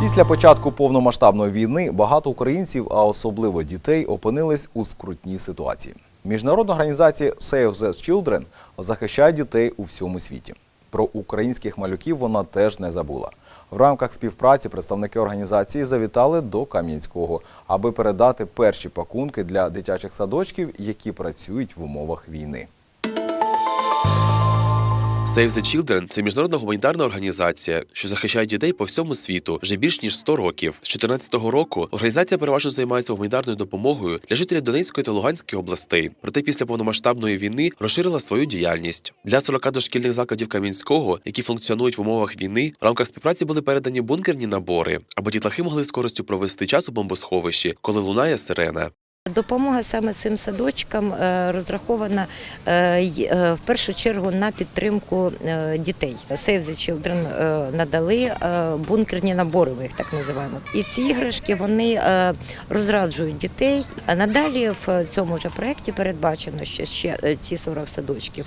Після початку повномасштабної війни багато українців, а особливо дітей, опинились у скрутній ситуації. Міжнародна організація Save the Children захищає дітей у всьому світі. Про українських малюків вона теж не забула. В рамках співпраці представники організації завітали до Кам'янського, аби передати перші пакунки для дитячих садочків, які працюють в умовах війни. Save the Children – це міжнародна гуманітарна організація, що захищає дітей по всьому світу вже більш ніж 100 років. З 2014 року організація переважно займається гуманітарною допомогою для жителів Донецької та Луганської областей. Проте після повномасштабної війни розширила свою діяльність для 40 дошкільних закладів Кам'янського, які функціонують в умовах війни. В рамках співпраці були передані бункерні набори, аби дітлахи могли з користю провести час у бомбосховищі, коли лунає сирена. Допомога саме цим садочкам е, розрахована е, е, в першу чергу на підтримку дітей. Save the Children надали бункерні набори, ми їх так називаємо. І ці іграшки вони розраджують дітей. А надалі в цьому ж проєкті передбачено, що ще ці 40 садочків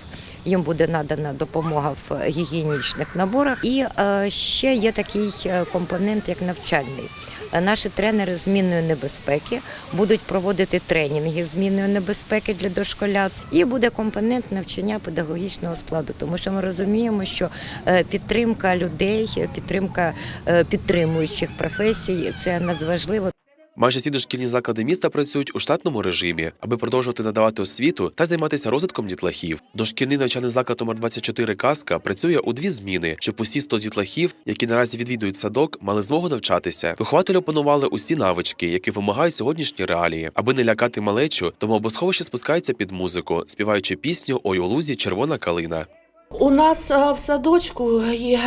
їм буде надана допомога в гігієнічних наборах. І е, ще є такий е, компонент, як навчальний. Е, Наші тренери змінної небезпеки будуть проводити тренінги змінної небезпеки для дошколят, і буде компонент навчання педагогічного складу, тому що ми розуміємо, що е, підтримка людей, е, підтримка е, підтримуючих професій це надважливо. Майже всі дошкільні заклади міста працюють у штатному режимі, аби продовжувати надавати освіту та займатися розвитком дітлахів. Дошкільний навчальний заклад номер 24 Казка працює у дві зміни, щоб усі 100 дітлахів, які наразі відвідують садок, мали змогу навчатися. Вихователі опанували усі навички, які вимагають сьогоднішні реалії. Аби не лякати малечу, тому обосховище спускається під музику, співаючи пісню Ой у лузі червона калина. У нас е, в садочку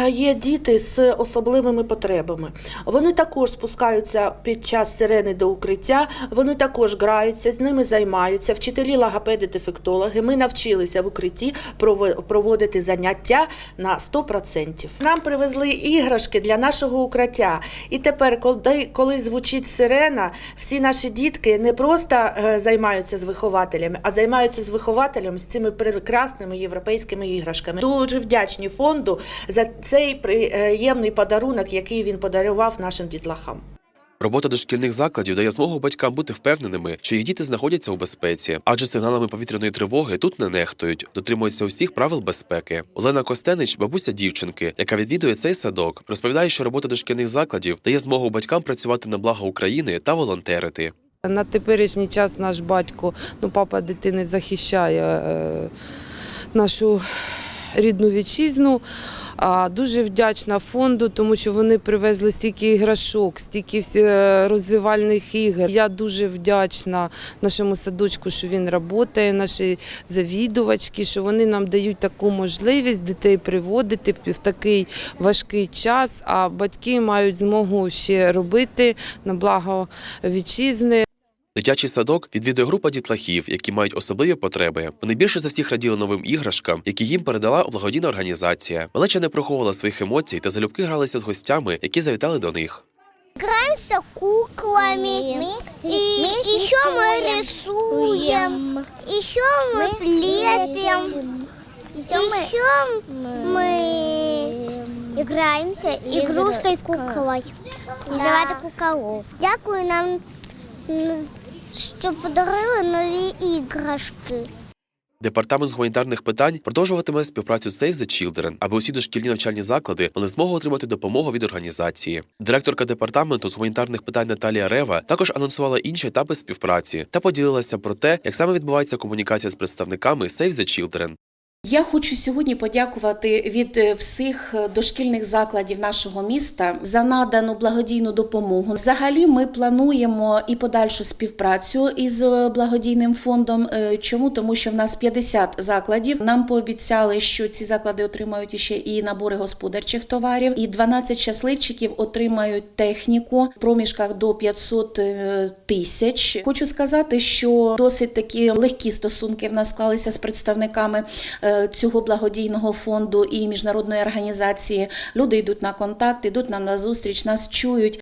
є, діти з особливими потребами. Вони також спускаються під час сирени до укриття, вони також граються, з ними займаються. Вчителі логопеди, дефектологи. Ми навчилися в укритті прово- проводити заняття на 100%. Нам привезли іграшки для нашого укриття. І тепер, коли, звучить сирена, всі наші дітки не просто е, займаються з вихователями, а займаються з вихователем з цими прекрасними європейськими іграшками. Дуже вдячні фонду за цей приємний подарунок, який він подарував нашим дітлахам. Робота дошкільних закладів дає змогу батькам бути впевненими, що їх діти знаходяться у безпеці, адже сигналами повітряної тривоги тут не нехтують, дотримуються усіх правил безпеки. Олена Костенич, бабуся дівчинки, яка відвідує цей садок, розповідає, що робота дошкільних закладів дає змогу батькам працювати на благо України та волонтерити. На теперішній час наш батько, ну папа дитини захищає е, нашу рідну вітчизну. Дуже вдячна фонду, тому що вони привезли стільки іграшок, стільки е, розвивальних ігор. Я дуже вдячна нашому садочку, що він працює, наші завідувачки, що вони нам дають таку можливість дітей приводити в такий важкий час. А батьки мають змогу ще робити на благо вітчизни. Дитячий садок відвідує група дітлахів, які мають особливі потреби. Вони більше за всіх раділи новим іграшкам, які їм передала благодійна організація. Малеча не приховувала своїх емоцій та залюбки гралися з гостями, які завітали до них. Играемся куклами. И еще мы рисуем. Еще мы лепим. Еще мы играемся игрушкой куклой. Називається куколов. Дякую нам, м, що подарили нові іграшки. Департамент з гуманітарних питань продовжуватиме співпрацю з Save the Children, аби усі дошкільні навчальні заклади мали змогу отримати допомогу від організації. Директорка департаменту з гуманітарних питань Наталія Рева також анонсувала інші етапи співпраці та поділилася про те, як саме відбувається комунікація з представниками Save the Children. Я хочу сьогодні подякувати від е, всіх е, дошкільних закладів нашого міста за надану благодійну допомогу. Взагалі, ми плануємо і подальшу співпрацю із е, благодійним фондом. Чому? Тому що в нас 50 закладів. Нам пообіцяли, що ці заклади отримають ще і набори господарчих товарів, і 12 щасливчиків отримають техніку в проміжках до 500 е, тисяч. Хочу сказати, що досить такі легкі стосунки в нас склалися з представниками цього благодійного фонду і міжнародної організації. Люди йдуть на контакт, йдуть нам на зустріч, нас чують.